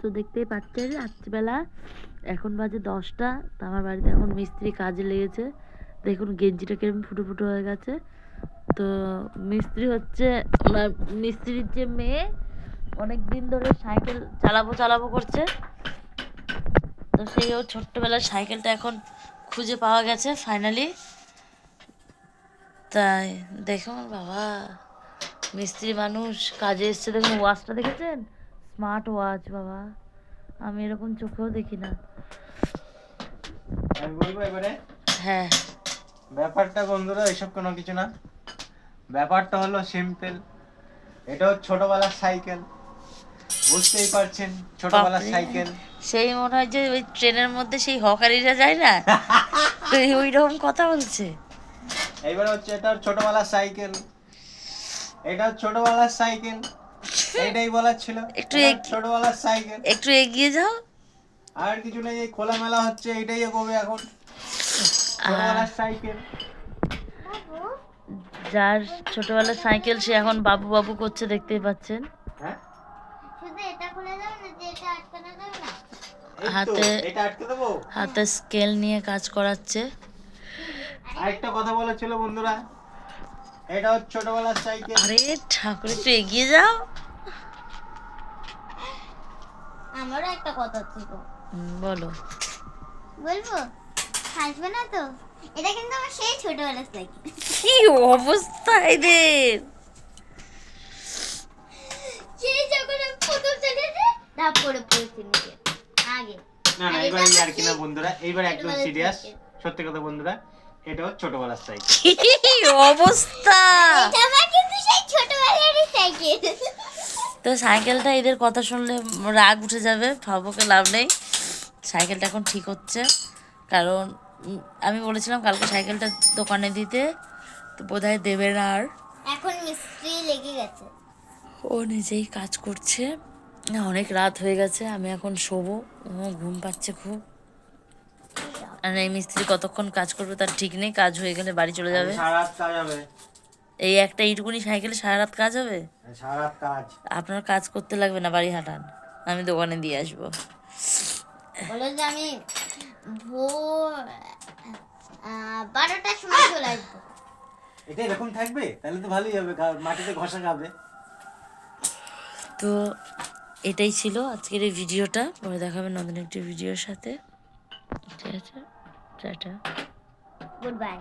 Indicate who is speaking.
Speaker 1: তো দেখতেই পাচ্ছেন, রাত্রিবেলা এখন বাজে দশটা, তো আমার বাড়িতে এখন মিস্ত্রি কাজে লেগেছে। দেখুন গেঞ্জিটা কীরকম ফুটো ফুটো হয়ে গেছে। তো মিস্ত্রি হচ্ছে মিস্ত্রির যে মেয়ে, অনেক দিন ধরে সাইকেল চালাবো চালাবো করছে। তো সেই ওর ছোট্টবেলার সাইকেলটা এখন খুঁজে পাওয়া গেছে ফাইনালি তাই দেখুন বাবা, মিস্ত্রি মানুষ কাজে এসছে। দেখুন ওয়াচটা দেখেছেন? স্মার্ট ওয়াচ বাবা। আমি এরকম চোখেও দেখি না।
Speaker 2: আমি বলব এবারে?
Speaker 1: হ্যাঁ।
Speaker 2: ব্যাপারটা বন্ধুরা এসব কোনো কিছু না। ব্যাপারটা হলো সিম্পল এটা হচ্ছে ছোটবেলার সাইকেল বুঝতেই পারছেন ছোটবেলার সাইকেল
Speaker 1: সেই মনে হয় যে ওই ট্রেনের মধ্যে সেই হকারিরা যায় না? তো ওই রকম কথা বলছে।
Speaker 2: এইবার হচ্ছে এটা ছোটবেলার সাইকেল এটা ছোটবেলার সাইকেল এইটাই বলার ছিল।
Speaker 1: একটু
Speaker 2: ছোটবেলার সাইকেল
Speaker 1: একটু এগিয়ে যাও।
Speaker 2: আর কিছু নেই এই খোলামেলা হচ্ছে এইটাই এগোবে এখন। ছোটবেলার সাইকেল
Speaker 1: যার ছোটবেলার সাইকেল সে এখন বাবু বাবু করছে দেখতেই পাচ্ছেন।
Speaker 2: হ্যাঁ?
Speaker 3: খুলে
Speaker 1: হাতে-
Speaker 2: এটা আটকে দেবো?
Speaker 1: হাতে স্কেল নিয়ে কাজ করাচ্ছে।
Speaker 2: আরেকটা কথা বলা ছিল বন্ধুরা। এটা হচ্ছে ছোটবেলার সাইকেল
Speaker 1: আরে ঠাকুর একটু এগিয়ে যাও।
Speaker 3: আমারও একটা কথা ছিল।
Speaker 1: বলো।
Speaker 3: বলব? হাসবে না তো? এটা কিন্তু আমার সেই ছোটবেলার সাইকেল
Speaker 1: কি অবস্থা এদের?
Speaker 3: সেই যখন আমি প্রথম ধাপ করে পড়েছি নিচে আগে।
Speaker 2: না না
Speaker 3: আর
Speaker 2: এবার আর কি না বন্ধুরা এইবার একদম
Speaker 3: ছোটবেলার
Speaker 2: সিরিয়াস সত্যি কথা বন্ধুরা এটা হচ্ছে ছোটবেলার সাইকেল
Speaker 1: কি অবস্থা?
Speaker 3: এটা আমার কিন্তু সেই ছোটবেলারই সাইকেল
Speaker 1: তো সাইকেলটা এদের কথা শুনলে রাগ উঠে যাবে ভাবকে লাভ নেই। সাইকেলটা এখন ঠিক হচ্ছে। কারণ আমি বলেছিলাম কালকে সাইকেলটা দোকানে দিতে তো বোধ হয় দেবে না আর।
Speaker 3: এখন মিস্ত্রি লেগে গেছে।
Speaker 1: ও নিজেই কাজ করছে। না, অনেক রাত হয়ে গেছে আমি এখন শোবো। ও ঘুম পাচ্ছে খুব। আর এই মিস্ত্রি কতক্ষণ কাজ করবে তার ঠিক নেই কাজ হয়ে গেলে বাড়ি চলে যাবে।
Speaker 2: সারা রাত কাজ হবে।
Speaker 1: এই একটা ইটুকুনি সাইকেলে সারা রাত কাজ হবে?
Speaker 2: সারা রাত কাজ।
Speaker 1: আপনার কাজ করতে লাগবে না বাড়ি হাঁটান আমি দোকানে দিয়ে আসব।
Speaker 3: বলো যে আমি ভোর বারোটার সময় চলে আসব।
Speaker 2: এটা এরকম থাকবে? তাহলে তো ভালোই হবে মাটিতে ঘষা খাবে।
Speaker 1: তো এটাই ছিল আজকের এই ভিডিওটা। পরে দেখাবেন নতুন একটি ভিডিওর সাথে। ঠিক আছে টাটা।
Speaker 3: Good bye